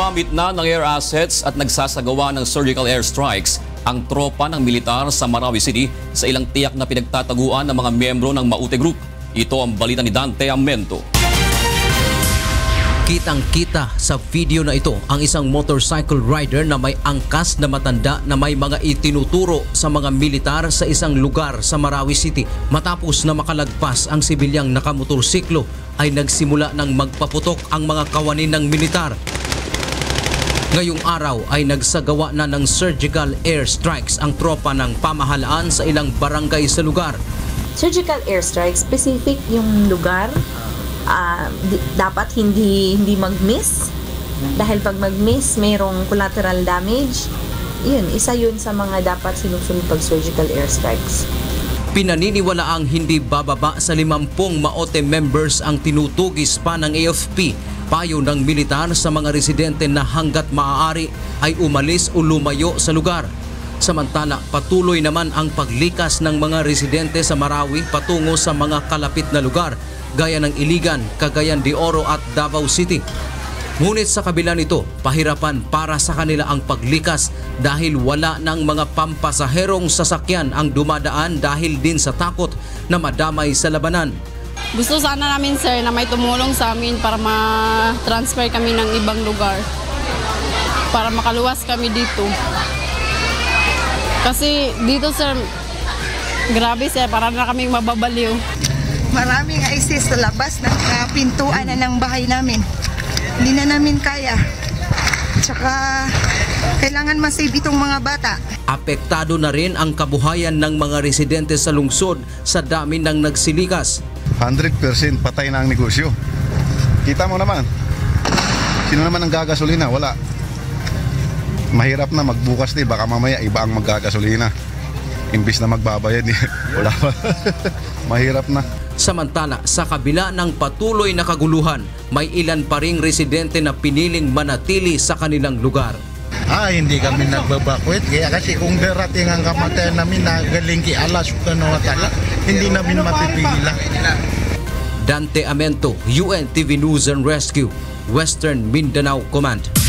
Gumamit na ng air assets at nagsasagawa ng surgical air strikes ang tropa ng militar sa Marawi City sa ilang tiyak na pinagtataguan ng mga miyembro ng Maute Group. Ito ang balita ni Dante Amento. Kitang-kita sa video na ito ang isang motorcycle rider na may angkas na matanda na may mga itinuturo sa mga militar sa isang lugar sa Marawi City. Matapos na makalagpas ang sibilyang nakamotorsiklo ay nagsimula ng magpaputok ang mga kawanin ng militar. Ngayong araw ay nagsagawa na ng surgical air strikes ang tropa ng pamahalaan sa ilang barangay sa lugar. surgical airstrike, specific yung lugar. Ah, di- dapat hindi hindi mag-miss. Dahil pag mag-miss, mayroong collateral damage. Yun, isa yun sa mga dapat sinusunod pag surgical airstrikes. Pinaniniwala ang hindi bababa sa 50 Maote members ang tinutugis pa ng AFP. Payo ng militar sa mga residente na hanggat maaari ay umalis o lumayo sa lugar. Samantala, patuloy naman ang paglikas ng mga residente sa Marawi patungo sa mga kalapit na lugar gaya ng Iligan, Cagayan de Oro at Davao City. Ngunit sa kabila nito, pahirapan para sa kanila ang paglikas dahil wala ng mga pampasaherong sasakyan ang dumadaan dahil din sa takot na madamay sa labanan. Gusto sana namin sir na may tumulong sa amin para ma-transfer kami ng ibang lugar. Para makaluwas kami dito. Kasi dito sir, grabe sir, para na kaming mababaliw. Maraming ISIS sa labas ng ah, pintuan na ng bahay namin. Hindi na namin kaya. Tsaka kailangan masave itong mga bata. Apektado na rin ang kabuhayan ng mga residente sa lungsod sa dami ng nagsilikas. 100% patay na ang negosyo. Kita mo naman. Sino naman ang gagasolina? Wala. Mahirap na magbukas di baka mamaya iba ang maggagasolina. Imbis na magbabayad, eh, wala pa. Mahirap na. Samantala, sa kabila ng patuloy na kaguluhan, may ilan pa ring residente na piniling manatili sa kanilang lugar. Ah, hindi kami nagbabakwit. Kaya kasi kung darating ang kamatayan namin na galing kay Allah subhanahu wa ta'ala, hindi namin mapipigilan. Dante Amento, UNTV News and Rescue, Western Mindanao Command.